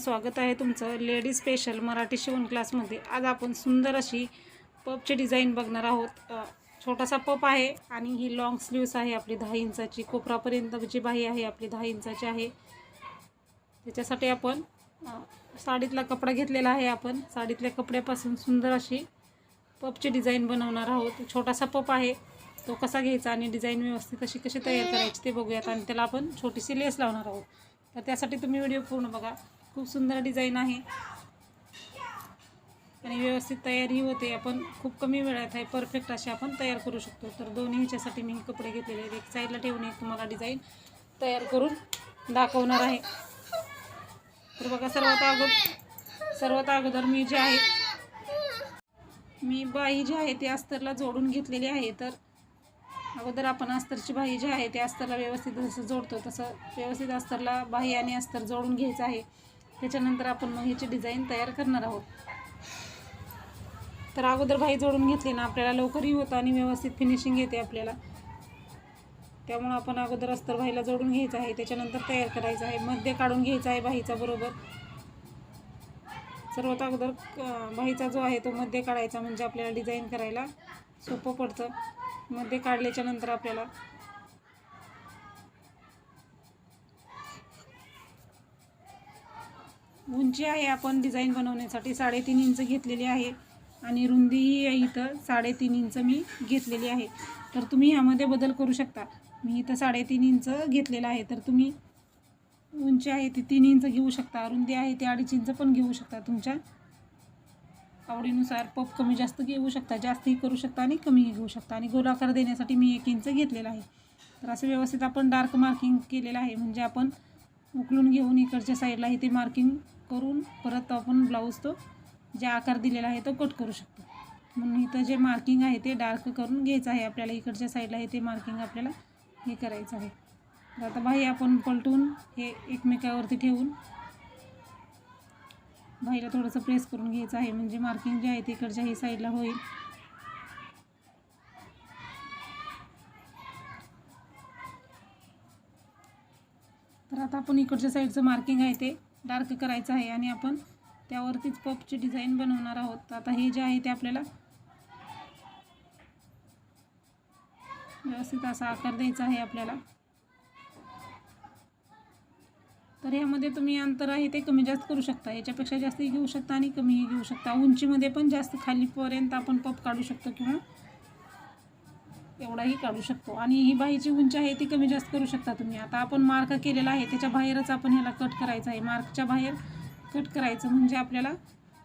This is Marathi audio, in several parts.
स्वागत आहे तुमचं लेडीज स्पेशल मराठी शिवण क्लासमध्ये आज आपण सुंदर अशी पपची डिझाईन बघणार आहोत. छोटासा पप आहे आणि ही लॉंग स्लीव्स आहे आपली दहा इंचाची. कोपरापर्यंतची बाही आहे आपली दहा इंचाची आहे. त्याच्यासाठी आपण साडीतला कपडा घेतलेला आहे आपण. साडीतल्या कपड्यापासून सुंदर अशी पपची डिझाईन बनवणार आहोत. छोटासा पप आहे. तो कसा घ्यायचा आणि डिझाईन व्यवस्थित अशी कशी तयार करायची ते बघूयात आणि त्याला आपण छोटीशी लेस लावणार आहोत. तर त्यासाठी तुम्ही व्हिडिओ पूर्ण बघा. खूप सुंदर डिझाईन आहे. आणि व्यवस्थित तयारी होते. आपण खूप कमी वेळात आहे परफेक्ट असे आपण तयार करू शकतो. तर दोन्ही ह्याच्यासाठी मी कपडे घेतलेले आहेत. एक साईडला ठेवून एक तुम्हाला डिझाईन तयार करून दाखवणार आहे. तर बघा सर्वात अगोदर सर्वात अगोदर मी जे आहे मी बाई जी आहे ती अस्तरला जोडून घेतलेली आहे. तर अगोदर आपण अस्तरची बाही जी आहे ते अस्तरला व्यवस्थित जसं जोडतो तसं व्यवस्थित अस्तरला बाही आणि अस्तर जोडून घ्यायचं आहे. त्याच्यानंतर आपण मग ह्याची डिझाईन तयार करणार आहोत. तर अगोदर भाई जोडून घेतली ना आपल्याला लवकरही होतं आणि व्यवस्थित फिनिशिंग येते आपल्याला. त्यामुळं आपण अगोदर अस्तर भाईला जोडून घ्यायचं आहे त्याच्यानंतर तयार करायचं आहे मध्य काढून घ्यायचा आहे भाईचा बरोबर. सर्वात अगोदर भाईचा जो आहे तो मध्य काढायचा म्हणजे आपल्याला डिझाईन करायला सोपं पडतं. मध्य काढल्याच्यानंतर आपल्याला उंची आहे आपण डिझाईन बनवण्यासाठी साडेतीन इंच घेतलेली आहे. आणि रुंदीही आहे इथं साडेतीन इंच मी घेतलेली आहे. तर तुम्ही ह्यामध्ये बदल करू शकता. मी इथं साडेतीन इंच घेतलेलं आहे. तर तुम्ही उंची आहे ती तीन इंच घेऊ शकता. रुंदी आहे ती अडीच इंच पण घेऊ शकता. तुमच्या आवडीनुसार पप कमी जास्त घेऊ शकता जास्तही करू शकता आणि कमीही घेऊ शकता. आणि गोलाकार देण्यासाठी मी एक इंच घेतलेला आहे. तर असं व्यवस्थित आपण डार्क मार्किंग केलेलं आहे. म्हणजे आपण उकलून घेऊन इकडच्या साईडला ते मार्किंग करून परत आपण ब्लाऊज तो जे आकार दिलेला आहे तो कट करू शकतो. म्हणून इथं जे मार्किंग आहे ते डार्क करून घ्यायचं आहे. आपल्याला इकडच्या साईडला हे ते मार्किंग आपल्याला हे करायचं आहे. तर आता बाही आपण पलटून हे एकमेकावरती ठेवून भाईला थोडंसं प्रेस करून घ्यायचं आहे. म्हणजे मार्किंग जे आहे ते इकडच्या हे साईडला होईल. तर आता आपण इकडच्या साईडचं मार्किंग आहे ते डार्क करायचं आहे आणि आपण त्यावरतीच पपची डिझाईन बनवणार आहोत. आता हे जे आहे ते आपल्याला व्यवस्थित असा आकार द्यायचा आहे आपल्याला. तर ह्यामध्ये तुम्ही अंतर आहे ते कमी जास्त करू शकता. याच्यापेक्षा जास्तही घेऊ शकता आणि कमीही घेऊ शकता. उंचीमध्ये पण जास्त खालीपर्यंत आपण पप काढू शकतो किंवा तेवढाही काढू शकतो. आणि ही बाहीची उंची आहे ती कमी जास्त करू शकता तुम्ही. आता आपण मार्क केलेला आहे त्याच्या बाहेरच आपण ह्याला कट करायचं आहे. मार्कच्या बाहेर कट करायचं म्हणजे आपल्याला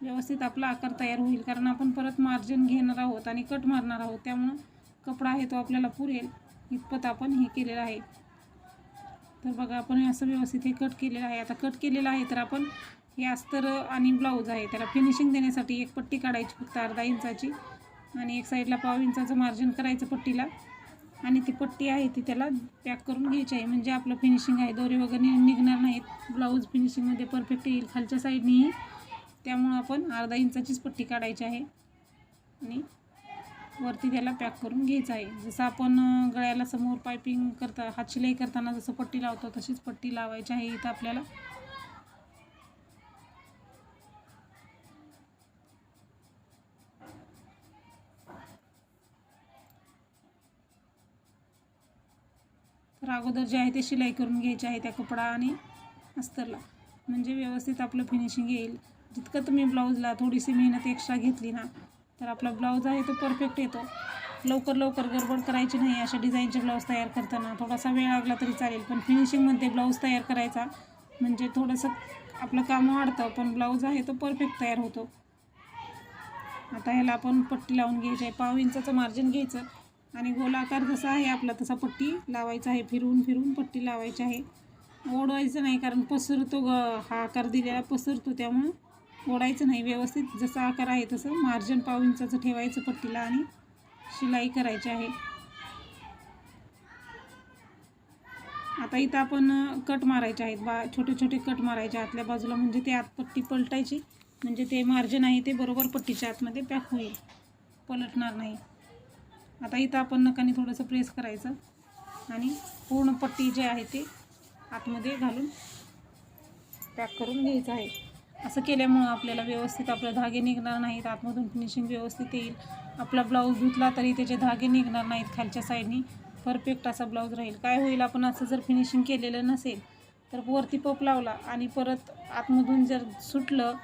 व्यवस्थित आपला आकार तयार होईल. कारण आपण परत मार्जिन घेणार आहोत आणि कट मारणार आहोत. त्यामुळं कपडा आहे तो आपल्याला पुरेल. इतपत आपण हे केलेलं आहे. तर बघा आपण हे असं व्यवस्थित हे कट केलेलं आहे. आता कट केलेलं आहे तर आपण हे अस्तर आणि ब्लाऊज आहे. त्याला फिनिशिंग देण्यासाठी एक पट्टी काढायची फक्त अर्धा इंचाची. आणि एक साईडला पाव इंचाचं मार्जिन करायचं पट्टीला. आणि ती पट्टी आहे ती त्याला पॅक करून घ्यायची आहे. म्हणजे आपलं फिनिशिंग आहे दोरे वगैरे निघणार नाहीत. ब्लाऊज फिनिशिंगमध्ये परफेक्ट येईल. खालच्या साईडनेही त्यामुळं आपण अर्धा इंचाचीच पट्टी काढायची आहे. आणि वरती त्याला पॅक करून घ्यायचं आहे. जसं आपण गळ्याला समोर पायपिंग करता हात शिलाई करताना जसं पट्टी लावतो तशीच पट्टी लावायची आहे इथं आपल्याला. तर अगोदर जे आहे ते शिलाई करून घ्यायची आहे त्या कपडा आणि अस्तरला. म्हणजे व्यवस्थित आपलं फिनिशिंग येईल. जितकं तुम्ही ब्लाऊजला थोडीशी मेहनत एक्स्ट्रा घेतली ना तर आपला ब्लाऊज आहे तो परफेक्ट येतो. लवकर लवकर गडबड करायची नाही अशा डिझाईनचे ब्लाऊज तयार करताना. थोडासा वेळ लागला तरी चालेल पण फिनिशिंगमध्ये ब्लाऊज तयार करायचा. म्हणजे थोडंसं आपलं काम वाढतं पण ब्लाऊज आहे तो परफेक्ट तयार होतो. आता ह्याला आपण पट्टी लावून घ्यायची आहे. पाव इंचाचं मार्जिन घ्यायचं. आणि गोलाकार जसा आहे आपला तसा पट्टी लावायचा आहे फिरवून फिरवून पट्टी लावायची आहे. ओढवायचं नाही कारण पसरतो ग हा आकार दिलेला पसरतो त्यामुळं ओढायचं नाही व्यवस्थित. जसा आकार आहे तसं मार्जिन पाव इंचाचं ठेवायचं पट्टीला आणि शिलाई करायची आहे. आता इथं आपण कट मारायचे आहेत. बा छोटे छोटे कट मारायचे आतल्या बाजूला म्हणजे ते आत पट्टी पलटायची. म्हणजे ते मार्जिन आहे ते बरोबर पट्टीच्या आतमध्ये पॅक होईल. पलटणार नाही. आता इथं आपण नकाने थोडंसं प्रेस करायचं आणि पूर्ण पट्टी जे आहे ते आतमध्ये घालून पॅक करून घ्यायचं आहे. असं केल्यामुळं आपल्याला व्यवस्थित आपले धागे निघणार नाहीत आतमधून फिनिशिंग व्यवस्थित येईल. आपला ब्लाऊज धुतला तरी त्याचे धागे निघणार नाहीत खालच्या साईडनी परफेक्ट असा ब्लाऊज राहील. काय होईल आपण असं जर फिनिशिंग केलेलं नसेल तर वरती पप लावला आणि परत आतमधून जर सुटलं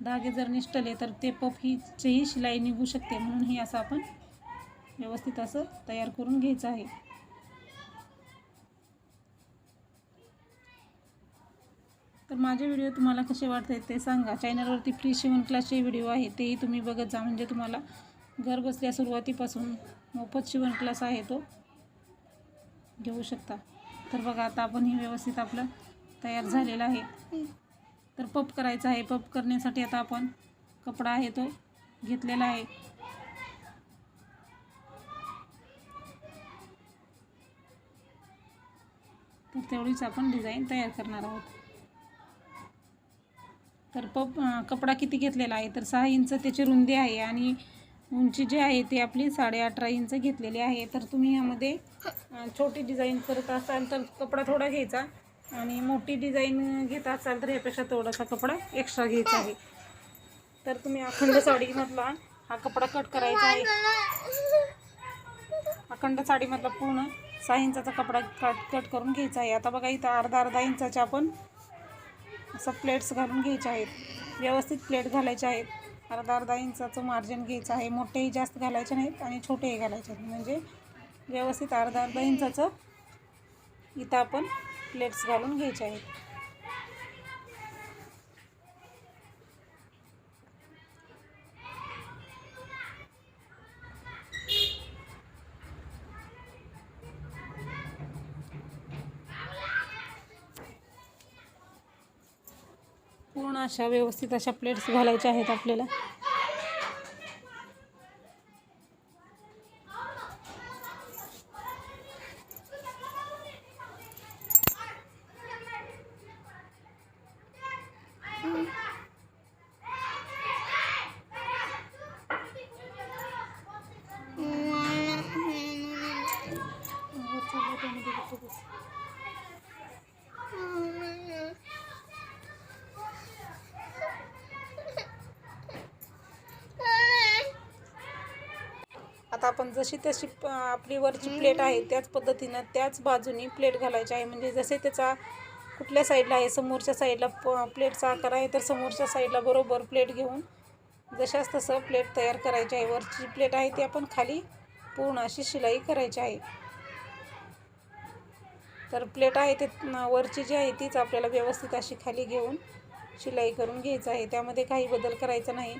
धागे जर निष्ठले तर ते पप हीचीही शिलाई निघू शकते. म्हणून ही असं आपण व्यवस्थित असं तयार करून घ्यायचं आहे. तर माझे व्हिडिओ तुम्हाला कसे वाटतात ते सांगा. चॅनलवरती फ्री शिवण क्लासचे व्हिडिओ आहे तेही तुम्ही बघत जा. म्हणजे तुम्हाला घर बसल्या सुरुवातीपासून मोफत शिवण क्लास आहे तो. घेऊ शकता. तर बघा आता आपण हे व्यवस्थित आपलं तयार झालेलं आहे. तर पप करायचा आहे. पप करण्यासाठी आता आपण कपडा आहे तो घेतलेला आहे. तर तेवढीच आपण डिझाईन तयार करणार आहोत. तर पप कपडा किती घेतलेला आहे? तर सहा इंच त्याची रुंदी आहे आणि उंची जी आहे ती आपली साडे अठरा इंच घेतलेली आहे. तर तुम्ही यामध्ये छोटी डिझाईन करत असाल तर कपडा थोडा घ्यायचा आणि मोठी डिझाईन घेत असाल तर यापेक्षा थोडासा कपडा एक्स्ट्रा घ्यायचा आहे. तर तुम्ही अखंड साडीमधला हा कपडा कट करायचा आहे. अखंड साडीमधला पूर्ण सहा इंचाचा कपडा कट कट करून घ्यायचा आहे. आता बघा इथं अर्धा अर्धा इंचाच्या आपण असं प्लेट्स घालून घ्यायचे आहेत. व्यवस्थित प्लेट घालायचे आहेत. अर्धा अर्धा इंचाचं मार्जिन घ्यायचं आहे. मोठेही जास्त घालायचे नाहीत आणि छोटेही घालायचे आहेत. म्हणजे व्यवस्थित अर्धा अर्धा इंचाचं इथं आपण प्लेट्स घालून घ्यायचे आहेत. अशा व्यवस्थित अशा प्लेट्स घालायच्या आहेत आपल्याला. आपण जशी तशी आपली वरची प्लेट आहे त्याच पद्धतीनं त्याच बाजूनी प्लेट घालायची आहे. म्हणजे जसे त्याचा कुठल्या साईडला आहे समोरच्या साईडला प प्लेटचा आकार आहे तर समोरच्या साईडला बरोबर प्लेट घेऊन जशाच तसं प्लेट तयार करायची आहे. वरची प्लेट आहे ती आपण खाली पूर्ण अशी शिलाई करायची आहे. तर प्लेट आहे ते वरची जी आहे तीच आपल्याला व्यवस्थित अशी खाली घेऊन शिलाई करून घ्यायचं आहे. त्यामध्ये काही बदल करायचा नाही.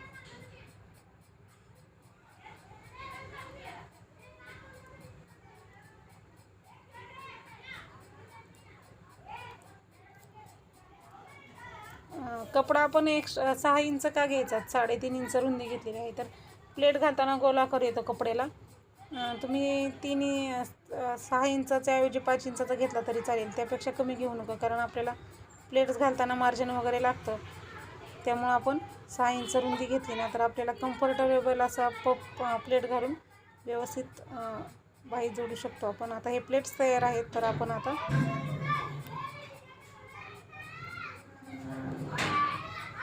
कपडा आपण एक सहा इंच का घ्यायचा? साडेतीन इंच रुंदी घेतलेली आहे तर. प्लेट घालताना गोलाकार येतो कपड्याला. तुम्ही तीन सहा इंचाच्या ऐवजी पाच इंचाचा घेतला तरी चालेल. त्यापेक्षा कमी घेऊ नका कारण आपल्याला प्लेट्स घालताना मार्जिन वगैरे लागतं. त्यामुळं आपण सहा इंच रुंदी घेतली ना तर आपल्याला कम्फर्टेबल असा पप प्लेट घालून व्यवस्थित अं, बाही जोडू शकतो आपण. आता हे प्लेट्स तयार आहेत तर आपण आता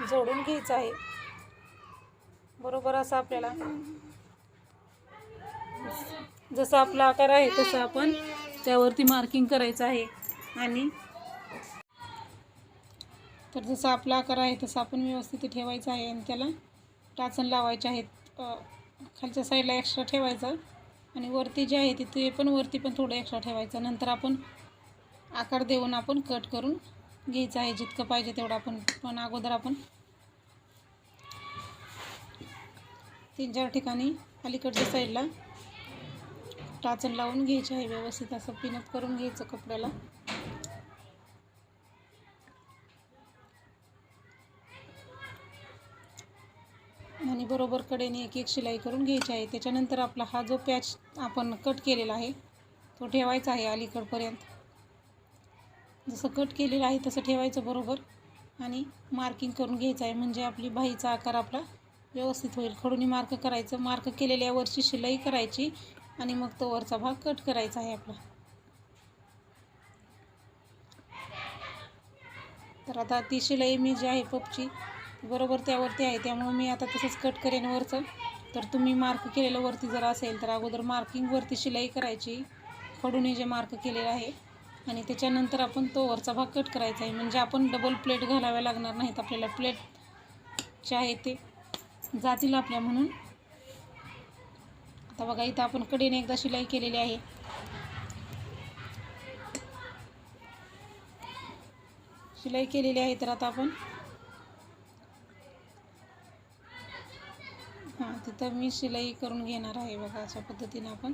जोडून घ्यायचं आहे. बरोबर असं आपल्याला. जसा आपला आकार आहे तसं आपण त्यावरती मार्किंग करायचं आहे. आणि तर जसा आपला आकार आहे तसं आपण व्यवस्थित ठेवायचं आहे आणि त्याला टाचण लावायचे आहेत. खालच्या साईडला एक्स्ट्रा ठेवायचं आणि वरती जे आहे तिथे पण वरती पण थोडं एक्स्ट्रा ठेवायचं. नंतर आपण आकार देऊन आपण कट करून घ्यायचं आहे. जितकं पाहिजे तेवढं आपण पण अगोदर आपण तीन चार ठिकाणी अलीकडच्या साईडला टाचण लावून घ्यायचे आहे व्यवस्थित असं पिनअप करून घ्यायचं कपड्याला. आणि बरोबर कडेने एक एक शिलाई करून घ्यायची आहे. त्याच्यानंतर आपला हा जो पॅच आपण कट केलेला आहे तो ठेवायचा आहे अलीकडपर्यंत. जसं कट केलेलं आहे तसं ठेवायचं बरोबर. आणि मार्किंग करून घ्यायचं आहे. म्हणजे आपली बाहीचा आकार आपला व्यवस्थित होईल. खडूनी मार्क करायचं. मार्क केलेल्या वरची शिलाई करायची आणि मग तो वरचा भाग कट करायचा आहे आपला. तर आता ती शिलाई मी जी आहे पपची बरोबर त्यावरती आहे. त्यामुळे मी आता तसंच कट करेन वरचं. तर तुम्ही मार्क केलेलं वरती जर असेल तर अगोदर मार्किंगवरती शिलाई करायची. खडूने जे मार्क केलेलं आहे. आणि त्याच्यानंतर आपण तो वरचा भाग कट करायचा आहे. म्हणजे आपण डबल प्लेट घालाव्या लागणार नाहीत आपल्याला. प्लेट जे आहे ते. जातील आपल्या म्हणून. आता बघा इथं आपण कडेने एकदा शिलाई केलेली आहे. शिलाई केलेली आहे तर आता आपण हां तिथं मी शिलाई करून घेणार आहे बघा अशा पद्धतीने आपण.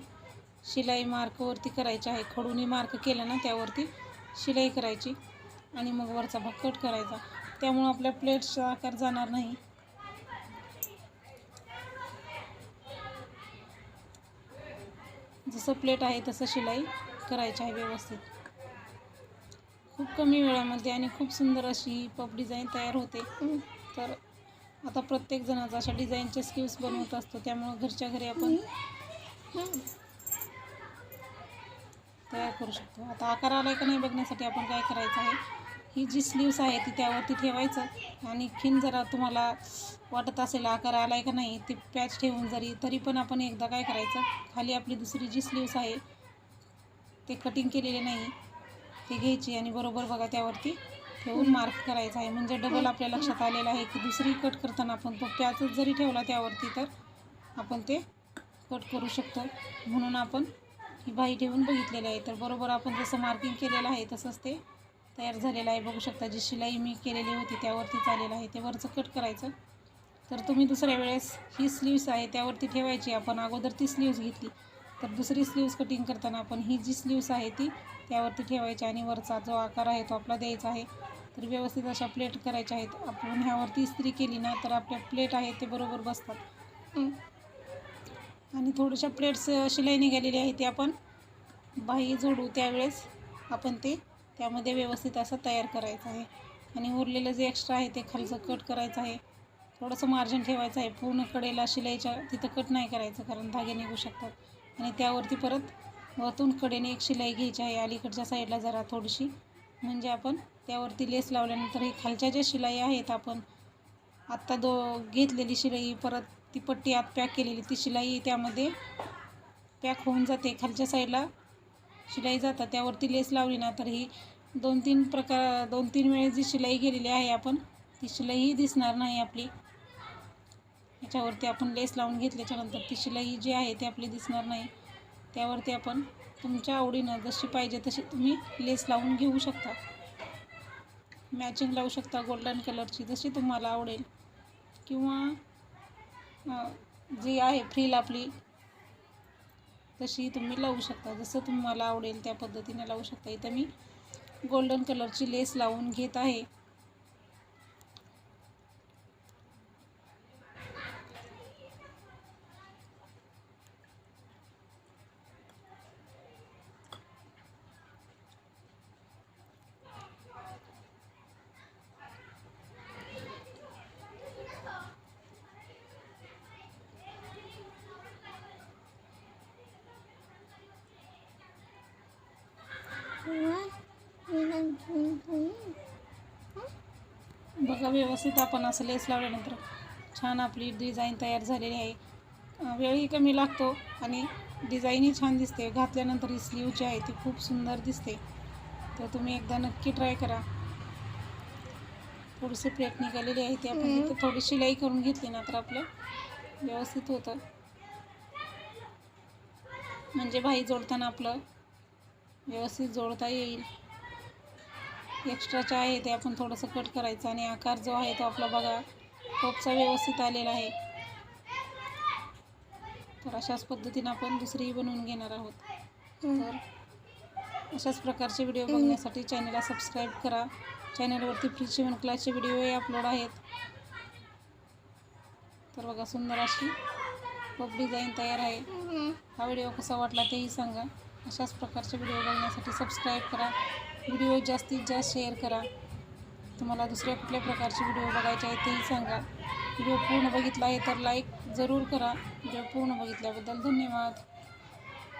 शिलाई मार्कवरती करायची आहे. खडूने मार्क केलं ना त्यावरती शिलाई करायची. आणि मग वरचा भाग कट करायचा. त्यामुळं आपल्या प्लेट्सचा आकार जाणार नाही. जसं प्लेट आहे तसं शिलाई करायची आहे व्यवस्थित. खूप कमी वेळामध्ये आणि खूप सुंदर अशी पप डिझाईन तयार होते. तर आता प्रत्येक जणाचा अशा डिझाईनचे स्लीव्स बनवत असतो त्यामुळं घरच्या घरी आपण तयार करू शकतो. आता आकार आलाय का नाही बघण्यासाठी आपण काय करायचं आहे? ही जी स्लीव्स आहे ती त्यावरती ठेवायचं. आणि खिन जरा तुम्हाला वाटत असेल आकार आला आहे का नाही ते पॅच ठेवून जरी तरी पण आपण एकदा काय करायचं खाली आपली दुसरी जी स्लीव्स आहे ते कटिंग केलेले नाही ते घ्यायची आणि बरोबर बघा त्यावरती ठेवून मार्क करायचा आहे. म्हणजे डबल आपल्या लक्षात आलेलं आहे की दुसरी कट करताना आपण तो पॅचच जरी ठेवला त्यावरती तर आपण ते कट करू शकतो. म्हणून आपण ही बाही ठेवून बघितलेली आहे. तर बरोबर आपण जसं मार्किंग केलेलं आहे तसंच ते तयार झालेला आहे. बघू शकता जी शिलाई मी केलेली होती त्यावरती चालेलं आहे. ते वरचं कट करायचं. तर तुम्ही दुसऱ्या वेळेस ही स्लीव्स आहे त्यावरती ठेवायची. आपण अगोदर ती स्लीव्स घेतली. तर दुसरी स्लीव्स कटिंग करताना आपण ही जी स्लीव्स आहे ती त्यावरती ठेवायची आणि वरचा जो आकार आहे तो आपला द्यायचा आहे. तर व्यवस्थित अशा प्लेट करायच्या आहेत. आपण ह्यावरती इस्त्री केली ना तर आपल्या प्लेट आहेत ते बरोबर बसतात. आणि थोड्याशा प्लेट्स शिलाई निघालेली आहे ते आपण बाही जोडू. त्यावेळेस आपण ते त्यामध्ये व्यवस्थित असं तयार करायचं आहे. आणि उरलेलं जे एक्स्ट्रा आहे ते खालचं कट करायचं आहे. थोडंसं मार्जिन ठेवायचं आहे. पूर्ण कडेला शिलाईच्या तिथं कट नाही करायचं कारण धागे निघू शकतात. आणि त्यावरती परत वरतून कडेने एक शिलाई घ्यायची आहे. अलीकडच्या साईडला जरा थोडीशी. म्हणजे आपण त्यावरती लेस लावल्यानंतर हे खालच्या ज्या शिलाई आहेत आपण आत्ता दो घेतलेली शिलाई परत ती पट्टी आत पॅक केलेली ती शिलाई त्यामध्ये पॅक होऊन जाते. खालच्या साईडला शिलाई जातात. त्यावरती लेस लावली ना तर ही दोन तीन प्रकार दोन तीन वेळेस जी शिलाई गेलेली आहे आपण ती शिलाईही दिसणार नाही आपली. याच्यावरती आपण लेस लावून घेतल्याच्यानंतर ती शिलाई जी आहे ती आपली दिसणार नाही. त्यावरती आपण तुमच्या आवडीनं जशी पाहिजे तशी तुम्ही लेस लावून घेऊ शकता. मॅचिंग लावू शकता गोल्डन कलरची जशी तुम्हाला आवडेल. किंवा जी आहे फ्रील आपली तशी तुम्ही लावू शकता. जसं तुम्हाला आवडेल त्या पद्धतीने लावू शकता. इथं मी गोल्डन कलरची लेस लावून घेत आहे. बघा व्यवस्थित आपण असं लेस लावल्यानंतर छान आपली डिझाईन तयार झालेली आहे. वेळही कमी लागतो आणि डिझाईनही छान दिसते. घातल्यानंतर ही स्लीव जी आहे ती खूप सुंदर दिसते. तर तुम्ही एकदा नक्की ट्राय करा. थोडीशी प्लेट निघालेली आहे ती आपण तिथं थोडी शिलाई करून घेतली ना तर आपलं व्यवस्थित होतं. म्हणजे बाही जोडताना आपलं व्यवस्थित जोडता येईल. एक्स्ट्राचं आहे ते आपण थोडंसं कट करायचं आणि आकार जो आहे तो आपला बघा टोपचा व्यवस्थित आलेला आहे. तर अशाच पद्धतीनं आपण दुसरीही बनवून घेणार आहोत. तर अशाच प्रकारचे व्हिडिओ बघण्यासाठी चॅनलला सबस्क्राईब करा. चॅनलवरती फ्री शिवण क्लासचे व्हिडिओही अपलोड आहेत. तर बघा सुंदर अशी पप डिझाईन तयार आहे. हा व्हिडिओ कसा वाटला तेही सांगा. अशाच प्रकारचे व्हिडिओ बघण्यासाठी सबस्क्राईब करा. व्हिडिओ जास्तीत जास्त शेअर करा. तुम्हाला दुसऱ्या कुठल्या प्रकारचे व्हिडिओ बघायचे आहेत तेही सांगा. व्हिडिओ पूर्ण बघितला आहे तर लाईक जरूर करा. व्हिडिओ पूर्ण बघितल्याबद्दल धन्यवाद.